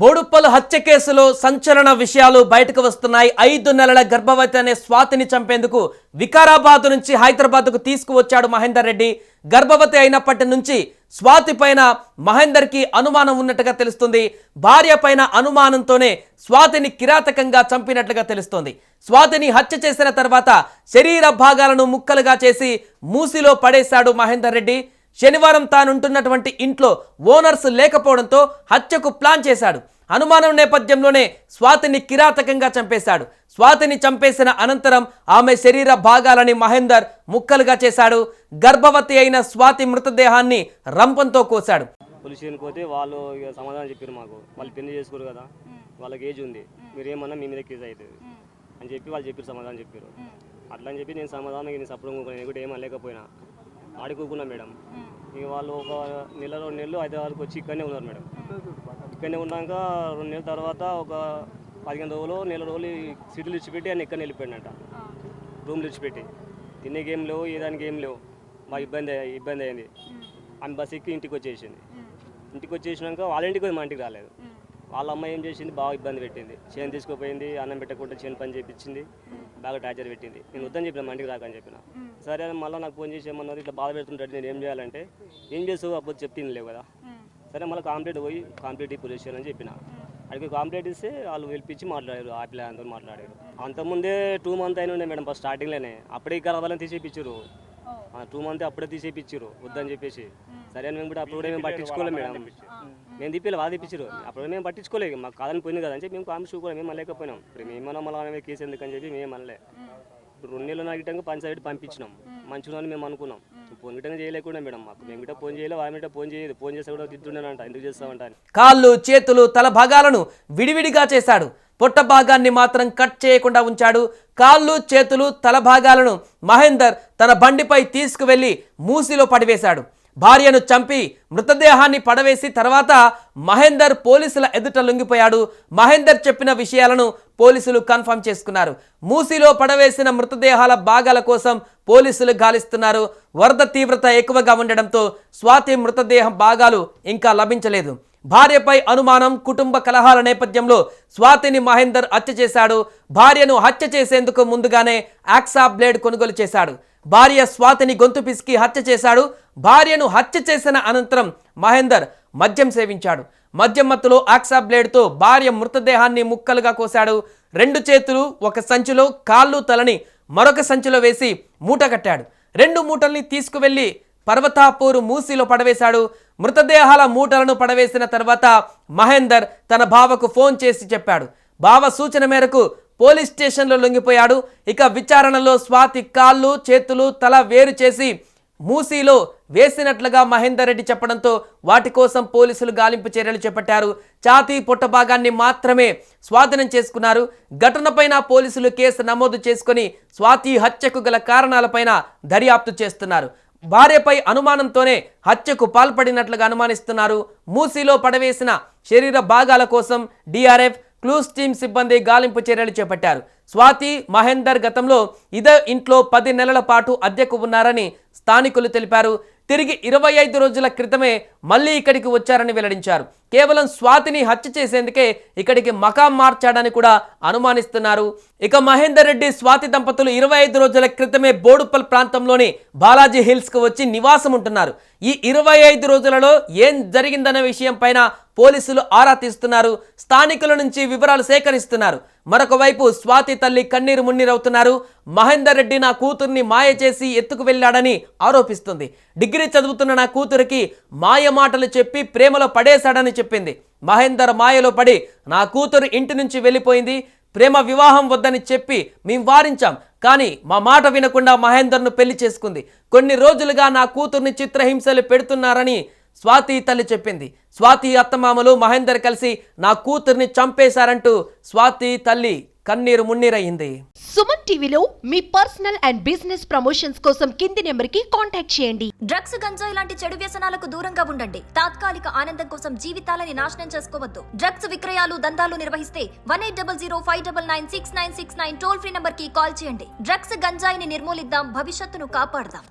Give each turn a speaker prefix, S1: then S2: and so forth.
S1: బోడుప్పల్ హత్య కేసులో సంచలన విషయాలు బయటకు వస్తున్నాయి. ఐదు నెలల గర్భవతి అనే స్వాతిని చంపేందుకు వికారాబాద్ నుంచి హైదరాబాద్కు తీసుకువచ్చాడు మహేందర్ రెడ్డి. గర్భవతి అయినప్పటి నుంచి స్వాతి పైన మహేందర్కి అనుమానం ఉన్నట్టుగా తెలుస్తుంది. భార్య పైన అనుమానంతోనే స్వాతిని కిరాతకంగా చంపినట్లుగా తెలుస్తోంది. స్వాతిని హత్య చేసిన తర్వాత శరీర భాగాలను ముక్కలుగా చేసి మూసిలో పడేశాడు మహేందర్ రెడ్డి. శనివారం తానుంటున్నటువంటి ఇంట్లో ఓనర్స్ లేకపోవడంతో హత్యకు ప్లాన్ చేశాడు. అనుమానం నేపథ్యంలోనే స్వాతిని కిరాతకంగా చంపేశాడు. స్వాతిని చంపేసిన అనంతరం ఆమె శరీర భాగాలని మహేందర్ ముక్కలుగా చేశాడు. గర్భవతి అయిన స్వాతి మృతదేహాన్ని రంపంతో కోశాడు.
S2: పోతే వాళ్ళు సమాధానం చెప్పారు మాకు. వాళ్ళు పెళ్ళి చేసుకోరు కదా వాళ్ళకి ఏజ్ ఉంది. మీరు ఏమన్నా మీ మీద కేసు అవుతుంది అని చెప్పి వాళ్ళు చెప్పారు సమాధానం చెప్పారు అట్లా అని చెప్పి నేను సమాధానం నేను సప్పుడు నేను కూడా ఏమని లేకపోయినా ఆడి కూకున్నా మేడం ఇక వాళ్ళు ఒక నెల రెండు నెలలు హైదరాబాద్కి వచ్చి ఇక్కడనే ఉన్నారు మేడం. ఇక్కడనే ఉన్నాక రెండు నెలల తర్వాత ఒక పదిహేను రోజులు నెల రోజులు సీట్లు ఇచ్చిపెట్టి ఆయన ఇక్కడ వెళ్ళిపోయాడంట. రూమ్లు ఇచ్చిపెట్టి. తినేకి ఏం లేవు ఏ దానికి ఏం లేవు. మాకు ఇబ్బంది ఇబ్బంది అయింది. ఆమె బస్ ఎక్కి ఇంటికి వచ్చేసింది. ఇంటికి వచ్చేసినాక వాళ్ళ ఇంటికి మా ఇంటికి రాలేదు. వాళ్ళ అమ్మాయి ఏం చేసింది? బాగా ఇబ్బంది పెట్టింది. చేను తీసుకుపోయింది అన్నం పెట్టకుండా చేను పని చేయించింది బాగా టార్చర్ పెట్టింది. నేను వద్దని చెప్పిన మా ఇంటికి రాకని చెప్పిన. సరే అని మళ్ళీ నాకు ఫోన్ చేసి ఏమన్నారు ఇట్లా బాధ పెడుతుంటాడు నేను ఏం చేయాలంటే ఏం చేస్తావు అప్పుడు చెప్తే లేవు కదా. సరే మళ్ళీ కాంప్లీట్ పోయి కాంప్లీట్ పోలీస్ స్టేషన్ అని చెప్పిన. అక్కడికి కాంప్లీట్ ఇస్తే వాళ్ళు పిలిపించి మాట్లాడారు ఆ పిల్లలంతా మాట్లాడారు. అంతకుముందే టూ మంత్ అయిన ఉండే మేడం ఫస్ట్ స్టార్టింగ్లోనే అప్పుడే ఇక్కడ వాళ్ళని ఇప్పించారు టూ మంత్ అప్పుడే తీసేపించారు వద్దని చెప్పేసి. సరే అని మేము కూడా అప్పుడు కూడా మేము పట్టించుకోలేము మేడం. మేము తీపిలే వాళ్ళు తీపించారు అప్పుడు మేము పట్టించుకోలేదు మాకు కాదని పోయింది కదా అని చెప్పి మేము కాంపిటీ కూడా మేము అనలేకపోయినాం. ఇప్పుడు మేమన్నా మళ్ళీ కేసు ఎందుకని చెప్పి మేము అనలే. ఇప్పుడు రెండు నెలలు నాగిటంగా పంచాయతీ పంపించినాం. మంచిగా అని మేము అనుకున్నాం. ఫోన్ గిట్టంగా చేయలేకుండా మేడం మాకు మేము గిట్ట ఫోన్ చేయలేదు ఆమె ఫోన్ చేయలేదు. ఫోన్ చేస్తే కూడా ఎందుకు చేస్తామంట అని.
S1: కాళ్ళు చేతులు తల భాగాలను విడివిడిగా చేశాడు. పొట్ట భాగాన్ని మాత్రం కట్ చేయకుండా ఉంచాడు. కాళ్ళు చేతులు తల భాగాలను మహేందర్ తన బండిపై తీసుకువెళ్ళి మూసిలో పడివేశాడు. భార్యను చంపి మృతదేహాన్ని పడవేసి తర్వాత మహేందర్ పోలీసుల ఎదుట లొంగిపోయాడు. మహేందర్ చెప్పిన విషయాలను పోలీసులు కన్ఫర్మ్ చేసుకున్నారు. మూసిలో పడవేసిన మృతదేహాల భాగాల కోసం పోలీసులు గాలిస్తున్నారు. వరద తీవ్రత ఎక్కువగా ఉండడంతో స్వాతి మృతదేహం భాగాలు ఇంకా లభించలేదు. భార్యపై అనుమానం కుటుంబ కలహాల నేపథ్యంలో స్వాతిని మహేందర్ హత్య చేశాడు. భార్యను హత్య చేసేందుకు ముందుగానే ఆక్సా బ్లేడ్ కొనుగోలు చేశాడు. భార్య స్వాతిని గొంతు పిసికి హత్య చేశాడు. భార్యను హత్య చేసిన అనంతరం మహేందర్ మద్యం సేవించాడు. మద్యం మత్తులో ఆక్సా బ్లేడ్తో భార్య మృతదేహాన్ని ముక్కలుగా కోశాడు. రెండు చేతులు ఒక సంచిలో కాళ్ళు తలని మరొక సంచిలో వేసి మూట కట్టాడు. రెండు మూటల్ని తీసుకువెళ్ళి పర్వతాపూర్ మూసిలో పడవేశాడు. మృతదేహాల మూటలను పడవేసిన తర్వాత మహేందర్ తన బావకు ఫోన్ చేసి చెప్పాడు. బావ సూచన మేరకు పోలీస్ స్టేషన్లో లొంగిపోయాడు. ఇక విచారణలో స్వాతి కాళ్ళు చేతులు తల వేరు చేసి మూసీలో వేసినట్లుగా మహేందర్ రెడ్డి చెప్పడంతో వాటి కోసం పోలీసులు గాలింపు చర్యలు చేపట్టారు. ఛాతీ పొట్ట భాగాన్ని మాత్రమే స్వాధీనం చేసుకున్నారు. ఘటనపైన పోలీసులు కేసు నమోదు చేసుకుని స్వాతి హత్యకు గల కారణాలపైన దర్యాప్తు చేస్తున్నారు. భార్యపై అనుమానంతోనే హత్యకు పాల్పడినట్లుగా అనుమానిస్తున్నారు. మూసీలో పడవేసిన శరీర భాగాల కోసం డిఆర్ఎఫ్ క్లూస్ టీమ్ సిబ్బంది గాలింపు చర్యలు చేపట్టారు. స్వాతి మహేందర్ గతంలో ఇదే ఇంట్లో పది నెలల పాటు అద్దెకు ఉన్నారని స్థానికులు తెలిపారు. తిరిగి ఇరవై ఐదు రోజుల క్రితమే మళ్ళీ ఇక్కడికి వచ్చారని వెల్లడించారు. కేవలం స్వాతిని హత్య చేసేందుకే ఇక్కడికి మకాం మార్చాడని కూడా అనుమానిస్తున్నారు. ఇక మహేందర్ రెడ్డి స్వాతి దంపతులు ఇరవై ఐదు రోజుల క్రితమే బోడుపల్ ప్రాంతంలోని బాలాజీ హిల్స్కు వచ్చి నివాసం ఉంటున్నారు. ఈ ఇరవై ఐదు రోజులలో ఏం జరిగిందనే విషయం పైన పోలీసులు ఆరా తీస్తున్నారు. స్థానికుల నుంచి వివరాలు సేకరిస్తున్నారు. మరొక వైపు స్వాతి తల్లి కన్నీరు మున్నీరవుతున్నారు. మహేందర్ రెడ్డి నా కూతుర్ని మాయ చేసి ఎత్తుకు వెళ్ళాడని ఆరోపిస్తుంది. డిగ్రీ చదువుతున్న నా కూతురికి మాయ మాటలు చెప్పి ప్రేమలో పడేశాడని చెప్పింది. మహేందర్ మాయలో పడి నా కూతురు ఇంటి నుంచి వెళ్ళిపోయింది. ప్రేమ వివాహం వద్దని చెప్పి మేము వారించాం. కానీ మా మాట వినకుండా మహేందర్ను పెళ్ళి చేసుకుంది. కొన్ని రోజులుగా నా కూతుర్ని చిత్రహింసలు పెడుతున్నారని స్వాతి తల్లి చెప్పింది. స్వాతి అత్తమామలు మహేందర్ కలిసి నా కూతుర్ని చంపేశారంటూ స్వాతి తల్లి కన్నీరు మున్నీరయ్యింది.
S3: సుమన్ టీవీలో మీ పర్సనల్ అండ్ బిజినెస్ ప్రమోషన్స్ కోసం కింది నెంబర్కి కాంటాక్ట్ చేయండి.
S4: డ్రగ్స్ గంజాయి లాంటి చెడు వ్యసనాలకు దూరంగా ఉండండి. తాత్కాలిక ఆనందం కోసం జీవితాలని నాశనం చేసుకోవద్దు. డ్రగ్స్ విక్రయాలు దందాలు నిర్వహిస్తే one eight double zero five double nine six nine six nine toll free నంబర్కి కాల్ చేయండి. డ్రగ్స్ గంజాయిని నిర్మూలిద్దాం భవిష్యత్తును కాపాడదాం.